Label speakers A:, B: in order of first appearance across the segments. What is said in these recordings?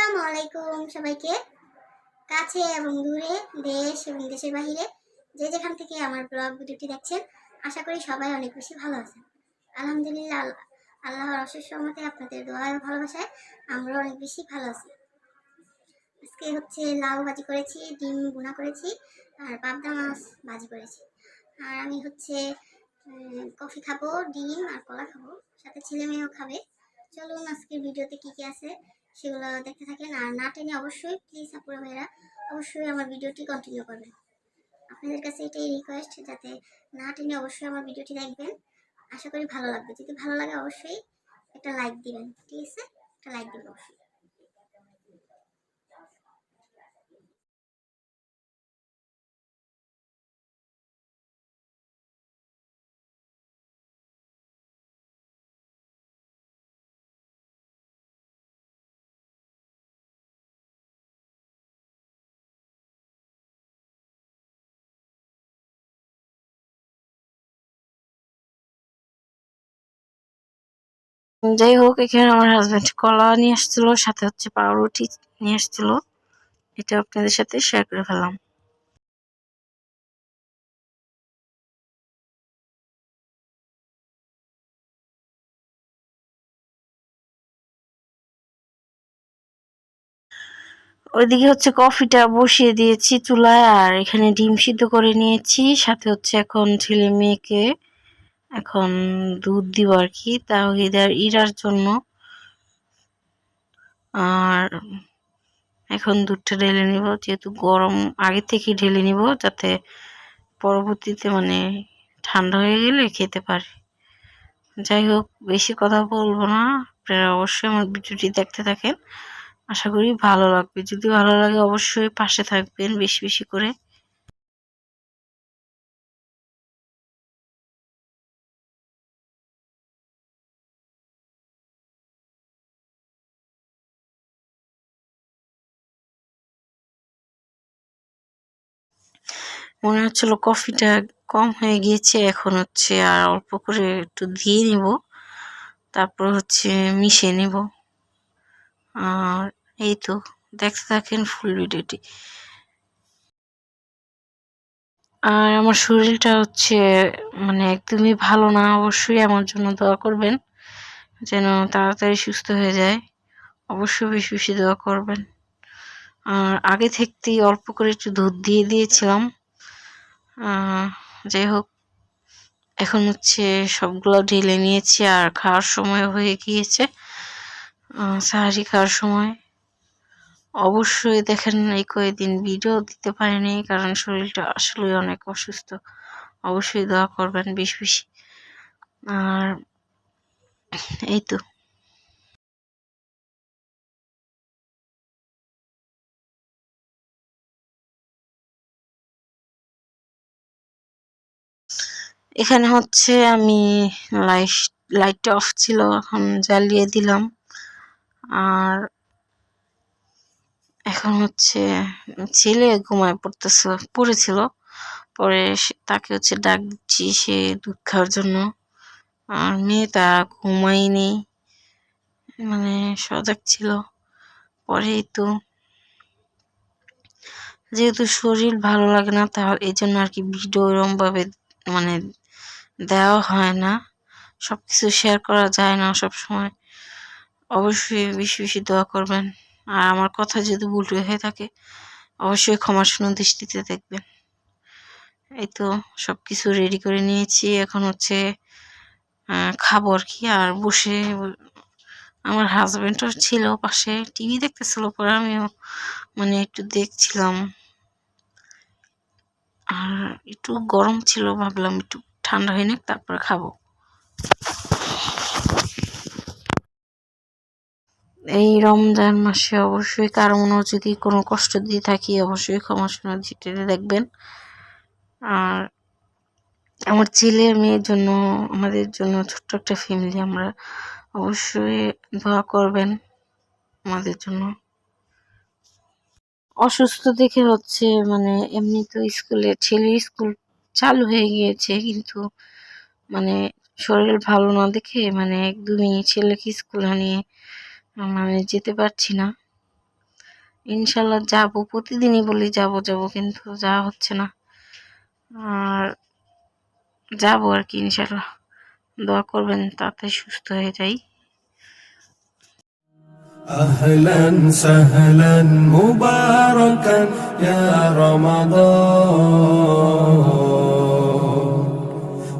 A: আসসালামু আলাইকুম সবাইকে। কাছে এবং দূরে দেশ এবং দেশের বাহিরে যে যেখান থেকে আমার ব্লগ ভিডিওটি দেখছেন, আশা করি সবাই অনেক বেশি ভালো আছেন। আলহামদুলিল্লাহ, আল্লাহ, আল্লাহর অশেষ মতে আপনাদের দোয়া ও ভালোবাসায় আমরা অনেক বেশি ভালো আছি। আজকে হচ্ছে লাউ ভাজি করেছি, ডিম বোনা করেছি, আর পাবদা মাছ ভাজি করেছি। আর আমি হচ্ছে কফি খাব, ডিম আর কলা খাব, সাথে ছেলে মেয়েও খাবে। চলুন আজকের ভিডিওতে কি কি আছে সেগুলো দেখতে থাকেন আর না টেনে অবশ্যই প্লিজ আপুরা ভাইরা অবশ্যই আমার ভিডিওটি কন্টিনিউ করবেন। আপনাদের কাছে এটাই রিকোয়েস্ট যাতে না টেনে অবশ্যই আমার ভিডিওটি দেখবেন। আশা করি ভালো লাগবে। যদি ভালো লাগে অবশ্যই একটা লাইক দিবেন। ঠিক আছে? একটা লাইক দিবেন অবশ্যই।
B: যাই হোক, এখানে আমার হাজবেন্ড কলা নিয়ে আসছিল, সাথে হচ্ছে পাউরুটি নিয়ে আসছিল। এটা আপনাদের সাথে শেয়ার করে ফেলাম ওইদিকে হচ্ছে কফিটা বসিয়ে দিয়েছি চুলায়, আর এখানে ডিম সিদ্ধ করে নিয়েছি। সাথে হচ্ছে এখন ছেলে মেয়েকে এখন দুধ দিব আর কি তাহিদার ইরার জন্য। আর এখন দুধটা ঢেলে নিব, যেহেতু গরম, আগে থেকেই ঢেলে নিব, যাতে পরবর্তীতে মানে ঠান্ডা হয়ে গেলে খেতে পারে। যাই হোক, বেশি কথা বলব না, আপনারা অবশ্যই আমার ভিডিওটি দেখতে থাকেন। আশা করি ভালো লাগবে, যদি ভালো লাগে অবশ্যই পাশে থাকবেন বেশি বেশি করে। মনে হচ্ছিল কফিটা কম হয়ে গিয়েছে, এখন হচ্ছে আর অল্প করে একটু দিয়ে নিব। তারপর হচ্ছে মিশিয়ে নিব। আর এই তো, দেখতে থাকেন ফুল ভিডিওটি আর আমার শরীরটা হচ্ছে মানে একদমই ভালো না, অবশ্যই আমার জন্য দোয়া করবেন, যেন তাড়াতাড়ি সুস্থ হয়ে যায়। অবশ্যই বেশি বেশি দোয়া করবেন। আর আগে থাকতেই অল্প করে একটু দুধ দিয়ে দিয়েছিলাম। যাই হোক এখন হচ্ছে সবগুলো ঢেলে নিয়েছি আর খাওয়ার সময় হয়ে গিয়েছে। সাহারি খাওয়ার সময়। অবশ্যই দেখেন, এই কয়েকদিন ভিডিও দিতে পারিনি, কারণ শরীরটা আসলে অনেক অসুস্থ। অবশ্যই দোয়া করবেন বেশ বেশি। আর এই তো। এখানে হচ্ছে আমি লাইট, লাইটটা অফ ছিল, এখন জ্বালিয়ে দিলাম। আর এখন হচ্ছে ছেলে ঘুমায় পড়তেছে, পড়েছিল। পরে তাকে হচ্ছে ডাক দিচ্ছি, সে দুধ খাওয়ার জন্য। আর মেয়ে তা ঘুমায়নি মানে সজাগ ছিল। পরেই তো যেহেতু শরীর ভালো লাগে না, তাহলে এই জন্য আর কি ভিডিও এরম ভাবে মানে দেওয়া হয় না। সব কিছু শেয়ার করা যায় না সব সময় অবশ্যই বেশি বেশি দোয়া করবেন। আর আমার কথা যদি ভুল হয়ে থাকে, অবশ্যই ক্ষমা সুন্দর দৃষ্টিতে দেখবেন। এই তো সব কিছু রেডি করে নিয়েছি। এখন হচ্ছে খাব আর কি। আর বসে, আমার হাজব্যান্ডও ছিল পাশে। টিভি দেখতেছিল পরে, আমিও মানে একটু দেখছিলাম। আর একটু গরম ছিল, ভাবলাম একটু ঠান্ডা হয়ে নিক তারপরে খাব। এই রমজান মাসে অবশ্যই কারও মনে যদি কোনো কষ্ট দিয়ে থাকি, অবশ্যই ক্ষমা সুন্দর দৃষ্টিতে দেখবেন। আর আমার ছেলে মেয়ের জন্য, আমাদের জন্য ছোট্ট একটা ফ্যামিলি আমরা অবশ্যই দোয়া করবেন আমাদের জন্য। অসুস্থ দেখে হচ্ছে মানে এমনি তো স্কুলে, ছেলের স্কুল চালু হয়ে গিয়েছে কিন্তু মানে শরীর ভালো না দেখে মানে একদমই ছেলেকে স্কুলে নিয়ে মানে যেতে পারছি না ইনশাল্লাহ যাব প্রতিদিনই বলি যাব যাব কিন্তু যাওয়া হচ্ছে না আর যাবো আর কি ইনশাল্লাহ দোয়া করবেন তাড়াতাড়ি সুস্থ হয়ে যাই
C: أهلا سهلا مباركا يا رمضان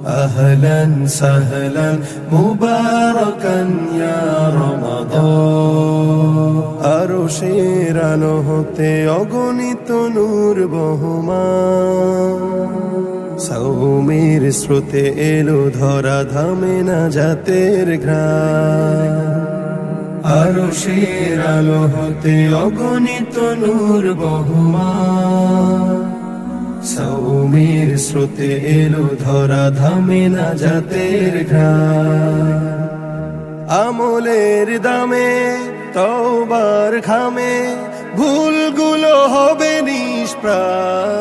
C: أهلا سهلا مباركا يا رمضان আরশের আলো হতে অগণিত নূর বহমান সৌমের স্রোতে এলো ধরা ধামে না জাতের ঘ্রাণ আরো শের আলো হতে অগণিত নূর বহুমা সৌমের স্রোতে এলো ধরা ধামে না জাতের আমলের দামে তওবার খামে ভুলগুলো হবে নিষ্প্রাণ।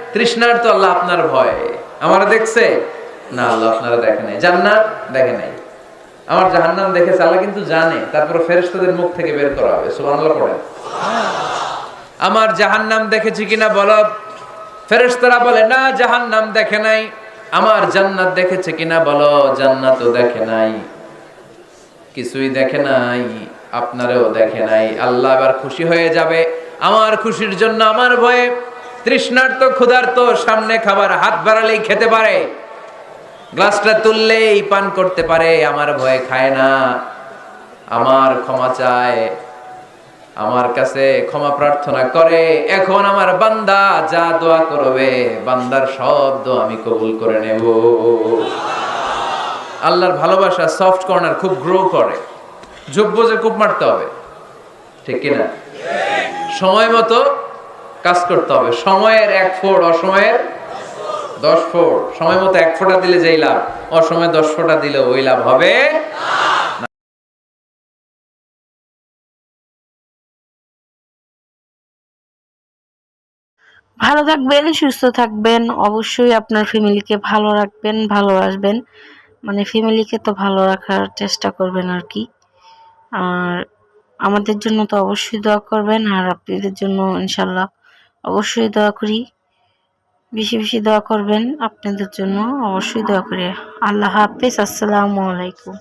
D: তৃষ্ণার তো আল্লাহ আপনার ভয়। আমার দেখছে? না, আল্লাহ আপনারা দেখে নাই। জান্নাত দেখে নাই। আমার জাহান্নাম দেখেছে, আল্লাহ কিন্তু জানে। তারপর ফেরেশতাদের মুখ থেকে বের করা হবে। সুবহানাল্লাহ পড়ে আমার জাহান্নাম দেখেছি কিনা বলো? ফেরেশতারা বলে, না, জাহান্নাম দেখে নাই। আমার জান্নাত দেখেছে কিনা বলো? জান্নাতও দেখে নাই। কিছুই দেখে নাই, আপনারও দেখে নাই। আল্লাহ এবার খুশি হয়ে যাবে। আমার খুশির জন্য, আমার ভয়ে তৃষ্ণার্ত ক্ষুধার্ত সামনে খাবার হাত বাড়ালেই খেতে পারে। গ্লাসটা তুললেই পান করতে পারে, আমার ভয়ে খায় না। আমার ক্ষমা চায়, আমার কাছে ক্ষমা প্রার্থনা করে। এখন আমার বান্দা যা দোয়া করবে, বান্দার সব দোয়া আমি কবুল করে নেব। আল্লাহর ভালোবাসা সফট কর্নার খুব গ্রো করে। যোগ্য যে খুব মারতে হবে, ঠিক কিনা? সময় মতো কাজ করতে হবে। সময়ের এক ফোড় অসময়ের দশ ফোড় সময় মতো এক ফোঁটা দিলে যেই লাভ, অসময়ে দশ ফোঁটা দিলে ওই লাভ হবে
B: ভালো থাকবেন, সুস্থ থাকবেন। অবশ্যই আপনার ফ্যামিলিকে ভালো রাখবেন ভালোবাসবেন মানে ফ্যামিলিকে তো ভালো রাখার চেষ্টা করবেন আর কি। আর আমাদের জন্য তো অবশ্যই দোয়া করবেন। আর আপনাদের জন্য ইনশাল্লাহ অবশ্যই দোয়া করি বেশি বেশি দোয়া করবেন আপনাদের জন্য। অবশ্যই দোয়া করি আল্লাহ হাফিজ। আসসালামু আলাইকুম।